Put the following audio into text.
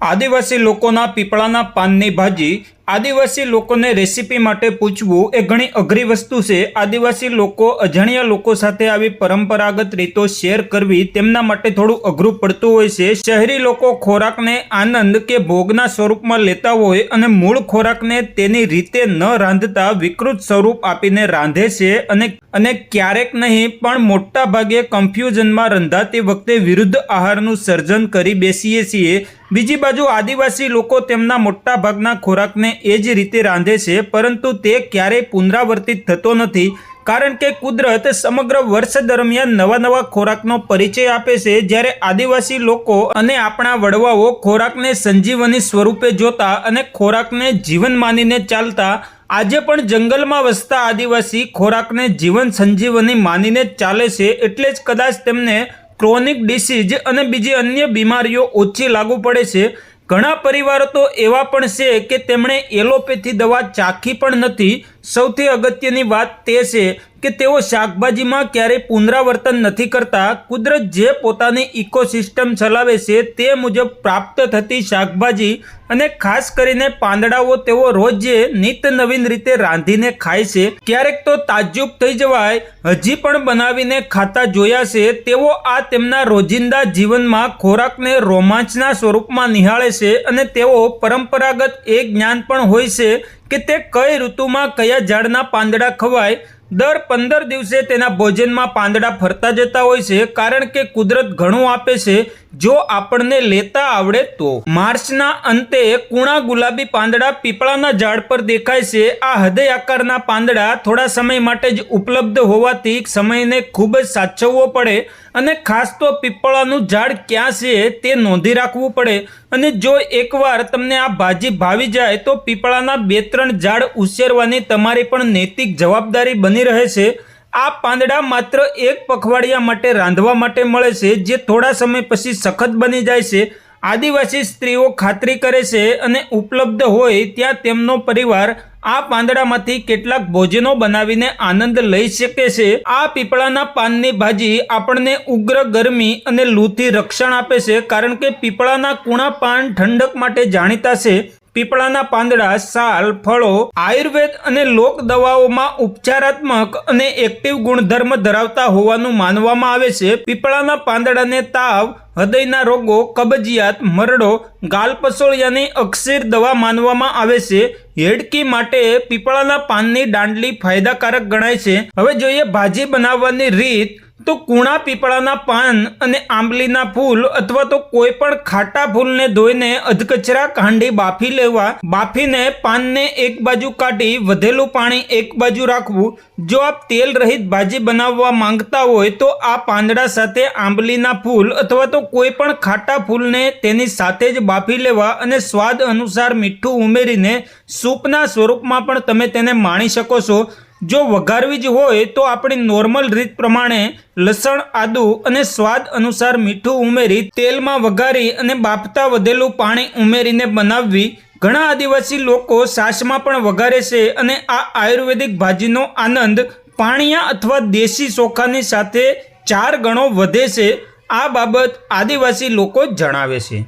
આદિવાસી લોકોના પીપળાના પાનની ભાજી આદિવાસી લોકોને રેસીપી માટે પૂછવું એ ઘણી અઘરી વસ્તુ છે. આદિવાસી લોકો, અજાણ્યા લોકો સાથે આવી પરંપરાગત રીતો શેર કરવી તેમના માટે થોડું અઘરું પડતું હોય છે. શહેરી લોકો ખોરાકને આનંદ કે ભોગના સ્વરૂપમાં લેતા હોય અને મૂળ ખોરાકને તેની રીતે ન રાંધતા વિકૃત સ્વરૂપ આપીને રાંધે છે અને અને ક્યારેક નહીં, પણ મોટા ભાગે કન્ફ્યુઝનમાં રંધાતી વખતે વિરુદ્ધ આહારનું સર્જન કરી બેસીએ છીએ. બીજી બાજુ આદિવાસી લોકો તેમના મોટા ભાગના ખોરાકને એ જ રીતે રાંધે છે, પરંતુ તે ક્યારેય પુનરાવર્તિત થતો નથી, કારણ કે કુદરત સમગ્ર વર્ષ દરમિયાન નવા નવા ખોરાકનો પરિચય આપે છે. જ્યારે આદિવાસી લોકો અને આપણા વડવાઓ ખોરાકને સંજીવની સ્વરૂપે જોતા અને ખોરાકને જીવન માનીને ચાલતા, આજે પણ જંગલમાં વસતા આદિવાસી ખોરાકને જીવન સંજીવની માનીને ચાલે છે, એટલે જ કદાચ તેમને ક્રોનિક ડિસીઝ અને બીજી અન્ય બીમારીઓ ઓછી લાગુ પડે છે. ઘણા પરિવારો તો એવા પણ છે કે તેમણે એલોપેથી દવા ચાખી પણ નથી. સૌથી અગત્યની વાત તે છે કે તેઓ શાકભાજીમાં ક્યારેય પુનરાવર્તન નથી કરતા. કુદરત જે પોતાની ઇકોસિસ્ટમ ચલાવે છે તે મુજબ પ્રાપ્ત થતી શાકભાજી અને ખાસ કરીને પાંદડાઓ તેઓ રોજે નિત નવીન રીતે રાંધીને ખાય છે. ક્યારેક તો તાજુબ થઈ જવાય, હજી પણ બનાવીને ખાતા જોયા છે. તેઓ આ તેમના રોજિંદા જીવનમાં ખોરાકને રોમાંચના સ્વરૂપમાં નિહાળે છે અને તેઓ પરંપરાગત એ જ્ઞાન પણ હોય છે કે તે કઈ ઋતુમાં કયા ઝાડના પાંદડા ખવાય દર પંદર દિવસે તેના ભોજનમાં પાંદડા ફરતા જતા હોય છે, કારણ કે કુદરત ઘણું આપે છે, જો આપણને લેતા આવડે તો. માર્ચના અંતે કુણા ગુલાબી પાંદડા પીપળાના ઝાડ પર દેખાય છે. આ હૃદય આકારના પાંદડા થોડા સમય માટે જ ઉપલબ્ધ હોવાથી સમયને ખૂબ જ સાચવવો પડે અને ખાસ તો પીપળાનું ઝાડ ક્યાં છે તે નોંધી રાખવું પડે. અને જો એકવાર તમને આ ભાજી ભાવી જાય તો પીપળાના બે ત્રણ ઝાડ ઉછેરવાની તમારી પણ નૈતિક જવાબદારી બની રહે છે. આ પાંદડા માત્ર એક પખવાડિયા માટે રાંધવા માટે મળે છે, જે થોડા સમય પછી સખત બની જાય છે. આદિવાસી સ્ત્રીઓ ખાતરી કરે છે અને ઉપલબ્ધ હોય ત્યાં તેમનો પરિવાર આ પાંદડામાંથી કેટલાક ભોજનો બનાવીને આનંદ લઈ શકે છે. આ પીપળાના પાનની ભાજી આપણને ઉગ્ર ગરમી અને લૂથી રક્ષણ આપે છે, કારણ કે પીપળાના કૂણા પાન ઠંડક માટે જાણીતા છે. પીપળાના પાંદડા સાલ ફળો, આયુર્વેદ અને લોક દવાઓમાં ઉપચારાત્મક અને એક્ટિવ ગુણધર્મ ધરાવતા હોવાનું માનવામાં આવે છે. પીપળાના પાંદડાને તાવ, હૃદયના રોગો, કબજિયાત, મરડો ગાલપસોળિયાની અક્ષીર દવા માનવામાં આવે છે. હેડકી માટે પીપળાના પાનની દાંડલી ફાયદાકારક ગણાય છે. હવે જોઈએ ભાજી બનાવવાની રીત. તો કૂણા પીપળાના પાન અને આંબલીના ફૂલ અથવા તો કોઈ પણ ખાટા ફૂલને ધોઈને અધકચરા કાંડી બાફી લેવા, બાફીને પાનને એક બાજુ કાઢી વધેલું પાણી એક બાજુ રાખવું. જો આપ તેલ રહિત ભાજી બનાવવા માંગતા હોય તો આ પાંદડા સાથે આંબલીના ફૂલ અથવા તો કોઈ પણ ખાટા ફૂલને તેની સાથે જ બાફી લેવા અને સ્વાદ અનુસાર મીઠું ઉમેરીને સૂપના સ્વરૂપમાં પણ તમે તેને માણી શકો છો. જો વઘારવી જ હોય તો આપણી નોર્મલ રીત પ્રમાણે લસણ, આદુ અને સ્વાદ અનુસાર મીઠું ઉમેરી તેલમાં વઘારી અને બાફતા વધેલું પાણી ઉમેરીને બનાવવી. ઘણા આદિવાસી લોકો સાસમાં પણ વઘારે છે અને આ આયુર્વેદિક ભાજીનો આનંદ પાણીયા અથવા દેશી ચોખાની સાથે ચાર ગણો વધે છે. આ બાબત આદિવાસી લોકો જણાવે છે.